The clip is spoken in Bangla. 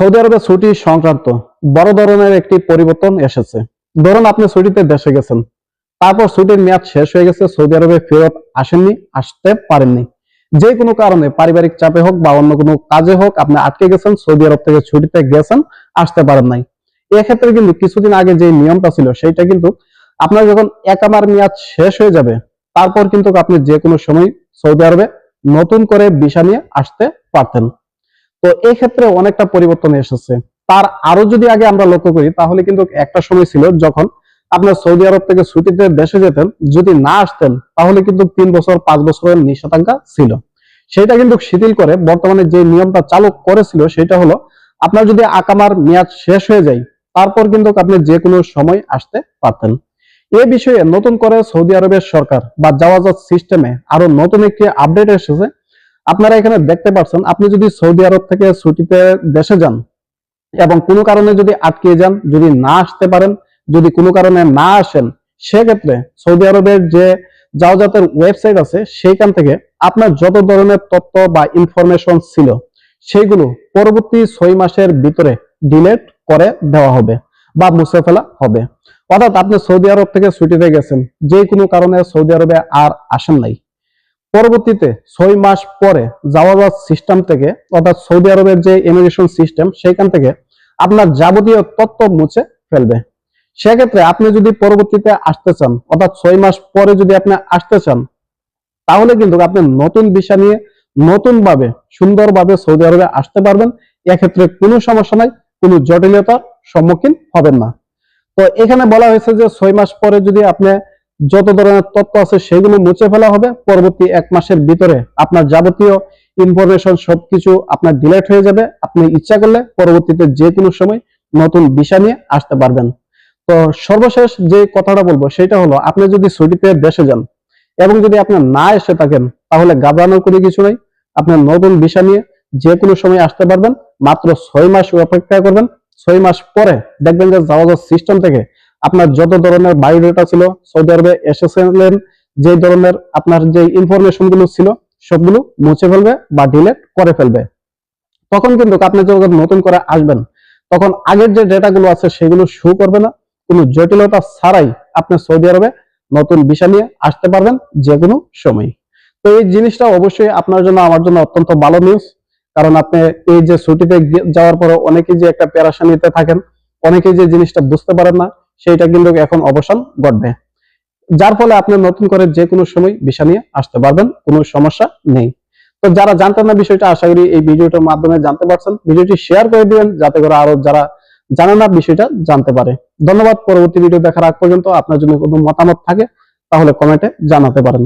সৌদি আরবে ছুটি সংক্রান্ত বড় ধরনের একটি পরিবর্তন এসেছে। ধরুন আপনি ছুটিতে দেশে গেছেন, তারপর ছুটির মেয়াদ শেষ হয়ে গেছে, সৌদি আরবে ফেরত আসেননি, আসতে পারেননি। যে কোনো কারণে, পারিবারিক চাপে হোক বা অন্য কোনো কাজে হোক, আপনি আটকে গেছেন, সৌদি আরব থেকে ছুটিতে গেছেন, আসতে পারেন নাই। এক্ষেত্রে কিন্তু কিছুদিন আগে যে নিয়মটা ছিল, সেইটা কিন্তু আপনার যখন একামার মেয়াদ শেষ হয়ে যাবে, তারপর কিন্তু আপনি যে কোনো সময় সৌদি আরবে নতুন করে ভিসা নিয়ে আসতে পারতেন। তো এই ক্ষেত্রে অনেকটা পরিবর্তন এসেছে। তার আরও যদি আগে আমরা লক্ষ্য করি, তাহলে কিন্তু একটা সময় ছিল যখন আপনার সৌদি আরব থেকে ছুটিতে দেশে যেতেন, যদি না আসতেন, তাহলে কিন্তু তিন বছর, পাঁচ বছরের নিষেধাজ্ঞা ছিল। সেটা কিন্তু শিথিল করে বর্তমানে যে নিয়মটা চালু করেছিল, সেটা হলো আপনার যদি আকামার মেয়াদ শেষ হয়ে যায়, তারপর কিন্তু আপনি যে কোনো সময় আসতে পারতেন। এ বিষয়ে নতুন করে সৌদি আরবের সরকার বা জাওয়াজাত সিস্টেমে আরও নতুন একটি আপডেট এসেছে। আপনারা এখানে দেখতে পাচ্ছেন আপনি যদি সৌদি আরব থেকে ছুটিতে দেশে যান এবং কোনো কারণে যদি আটকে যান, যদি না আসতে পারেন, যদি কোনো কারণে না আসেন, সেক্ষেত্রে সৌদি আরবের যে জাওজাতের ওয়েবসাইট আছে, সেইখান থেকে আপনার যত ধরনের তথ্য বা ইনফরমেশন ছিল সেইগুলো পরবর্তী ছয় মাসের ভিতরে ডিলেট করে দেওয়া হবে বা মুছে ফেলা হবে। অর্থাৎ আপনি সৌদি আরব থেকে ছুটিতে গেছেন, যে কোনো কারণে সৌদি আরবে আর আসেন নাই। পরবর্তীতে ছয় মাস পরে জাওয়াজাত সিস্টেম থেকে, অর্থাৎ সৌদি আরবের যে ইমিগ্রেশন সিস্টেম সেইখান থেকে আপনার যাবতীয় তথ্য মুছে ফেলবে। সেক্ষেত্রে আপনি যদি পরবর্তীতে আসতে চান, অর্থাৎ ছয় মাস পরে যদি আপনি আসতে চান, তাহলে কিন্তু আপনি নতুন ভিসা নিয়ে নতুন ভাবে সুন্দরভাবে সৌদি আরবে আসতে পারবেন। এক্ষেত্রে কোনো সমস্যা নাই, কোনো জটিলতার সম্মুখীন হবেন না। তো এখানে বলা হয়েছে যে ছয় মাস পরে যদি আপনি যত ধরনের তথ্য আছে সেগুলো মুছে ফেলা হবে। পরবর্তী এক মাসের ভিতরে আপনার যাবতীয় ইনফরমেশন সবকিছু আপনার ডিলেট হয়ে যাবে। আপনি ইচ্ছা করলে পরবর্তীতে যে কোনো সময় নতুন ভিসা নিয়ে আসতে পারবেন। তো সর্বশেষ যে কথাটা বলব সেটা হলো, আপনি যদি ছুটিতে দেশে যান এবং যদি আপনি না এসে থাকেন, তাহলে ঘাবড়ানোর কোনো কিছু নাই। আপনি নতুন ভিসা নিয়ে যে কোনো সময় আসতে পারবেন। মাত্র ছয় মাস অপেক্ষা করবেন। ছয় মাস পরে দেখবেন যে যাওয়া সিস্টেম থেকে আপনার যত ধরনের বায়োডেটা ছিল, সৌদি আরবে এসেছিলেন যে ধরনের আপনার যে ইনফরমেশনগুলো ছিল, সবগুলো মুছে ফেলবে বা ডিলেট করে ফেলবে। তখন কিন্তু আপনি যখন নতুন করে আসবেন, তখন আগের যে ডেটা গুলো আছে সেগুলো শো করবে না। কোনো জটিলতা ছাড়াই আপনি সৌদি আরবে নতুন ভিসা নিয়ে আসতে পারবেন যে কোনো সময়। তো এই জিনিসটা অবশ্যই আপনার জন্য, আমার জন্য অত্যন্ত ভালো নিউজ কারণ আপনি এই যে ছুটিতে যাওয়ার পরে অনেকেই যে একটা প্যারাশানিতে থাকেন, অনেকেই যে জিনিসটা বুঝতে পারেন না সেইটা কিন্তু এখন অবসান ঘটবে। যার ফলে আপনি নতুন করে যে কোনো সময় ভিসা নিয়ে আসতে পারবেন, কোনো সমস্যা নেই। তো যারা জানতেন না বিষয়টা, আশা করি এই ভিডিওটার মাধ্যমে জানতে পারছেন। ভিডিওটি শেয়ার করে দিবেন, যাতে করে আরও যারা জানে না বিষয়টা জানতে পারে। ধন্যবাদ, পরবর্তী ভিডিও দেখার আগ পর্যন্ত আপনার জন্য কোনো মতামত থাকে, তাহলে কমেন্টে জানাতে পারেন।